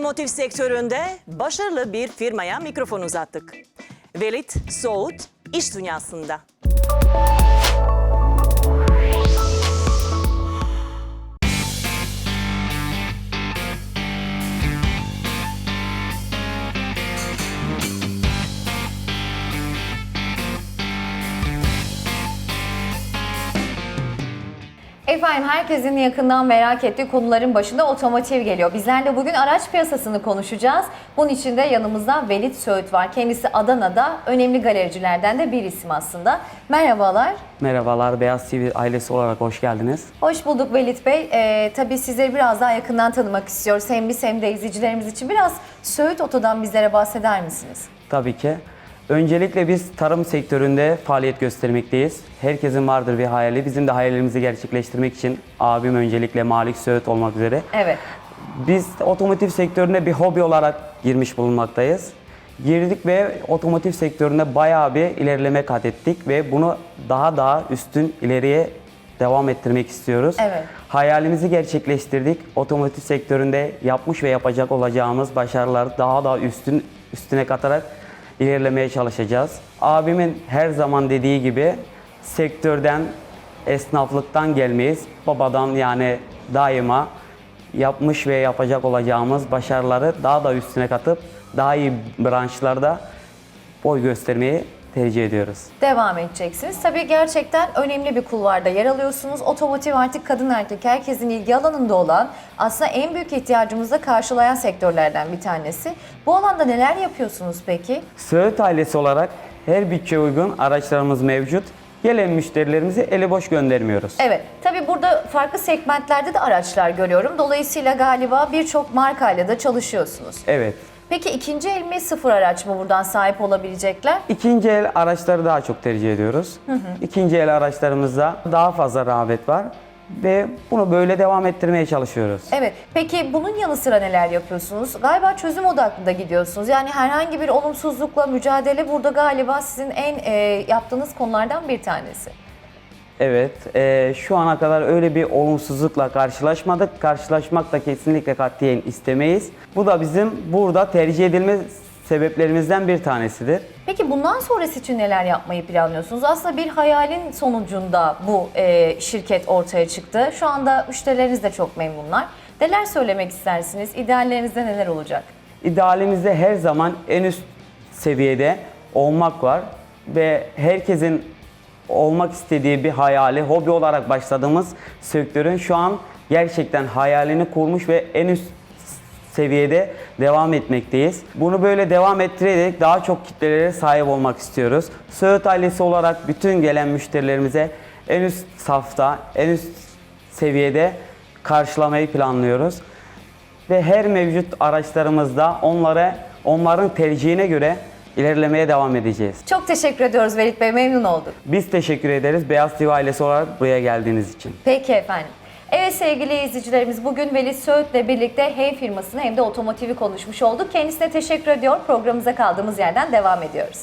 Otomotiv sektöründe başarılı bir firmaya mikrofon uzattık. Velit Soğut iş dünyasında. Efendim herkesin yakından merak ettiği konuların başında otomotiv geliyor. Bizler de bugün araç piyasasını konuşacağız. Bunun için de yanımızda Velit Söğüt var. Kendisi Adana'da önemli galericilerden de bir isim aslında. Merhabalar. Merhabalar, Beyaz TV ailesi olarak hoş geldiniz. Hoş bulduk Velit Bey. Ee, tabii sizleri biraz daha yakından tanımak istiyoruz. Hem biz hem de izleyicilerimiz için biraz Söğüt Oto'dan bizlere bahseder misiniz? Tabii ki. Öncelikle biz tarım sektöründe faaliyet göstermekteyiz. Herkesin vardır bir hayali. Bizim de hayalimizi gerçekleştirmek için abim öncelikle Malik Söğüt olmak üzere. Evet. Biz otomotiv sektörüne bir hobi olarak girmiş bulunmaktayız. Girdik ve otomotiv sektöründe bayağı bir ilerleme kat ettik ve bunu daha daha üstün ileriye devam ettirmek istiyoruz. Evet. Hayalimizi gerçekleştirdik. Otomotiv sektöründe yapmış ve yapacak olacağımız başarıları daha da üstün üstüne katarak ilerlemeye çalışacağız. Abimin her zaman dediği gibi sektörden, esnaflıktan gelmeyiz. Babadan yani daima yapmış ve yapacak olacağımız başarıları daha da üstüne katıp daha iyi branşlarda boy göstermeyi tercih ediyoruz. devam edeceksiniz. Tabii gerçekten önemli bir kulvarda yer alıyorsunuz. Otomotiv artık kadın erkek herkesin ilgi alanında olan aslında en büyük ihtiyacımızı da karşılayan sektörlerden bir tanesi. Bu alanda neler yapıyorsunuz peki? Söğüt ailesi olarak her bütçe uygun araçlarımız mevcut. Gelen müşterilerimizi eli boş göndermiyoruz. Evet, tabii burada farklı segmentlerde de araçlar görüyorum. Dolayısıyla galiba birçok markayla da çalışıyorsunuz. Evet. Peki ikinci el mi sıfır araç mı buradan sahip olabilecekler? İkinci el araçları daha çok tercih ediyoruz. İkinci el araçlarımızda daha fazla rağbet var ve bunu böyle devam ettirmeye çalışıyoruz. Evet. Peki bunun yanı sıra neler yapıyorsunuz? Galiba çözüm odaklı da gidiyorsunuz. Yani herhangi bir olumsuzlukla mücadele burada galiba sizin en e, yaptığınız konulardan bir tanesi. Evet, eee, şu ana kadar öyle bir olumsuzlukla karşılaşmadık. Karşılaşmak da kesinlikle katiyen istemeyiz. Bu da bizim burada tercih edilme sebeplerimizden bir tanesidir. Peki bundan sonrası için neler yapmayı planlıyorsunuz? Aslında bir hayalin sonucunda bu e, şirket ortaya çıktı. Şu anda müşterileriniz de çok memnunlar. Neler söylemek istersiniz? İdeallerinizde neler olacak? İdealimizde her zaman en üst seviyede olmak var ve herkesin olmak istediği bir hayali, hobi olarak başladığımız sektörün şu an gerçekten hayalini kurmuş ve en üst seviyede devam etmekteyiz. Bunu böyle devam ettirerek daha çok kitlelere sahip olmak istiyoruz. Söğüt ailesi olarak bütün gelen müşterilerimize en üst safta, en üst seviyede karşılamayı planlıyoruz ve her mevcut araçlarımızda onlara onların tercihine göre ilerlemeye devam edeceğiz. Çok teşekkür ediyoruz Velit Bey, memnun olduk. Biz teşekkür ederiz Beyaz TV ailesi olarak buraya geldiğiniz için. Peki efendim. Evet sevgili izleyicilerimiz bugün Veli Söğüt'le birlikte hem firmasını hem de otomotivi konuşmuş olduk. Kendisine teşekkür ediyor. Programımıza kaldığımız yerden devam ediyoruz.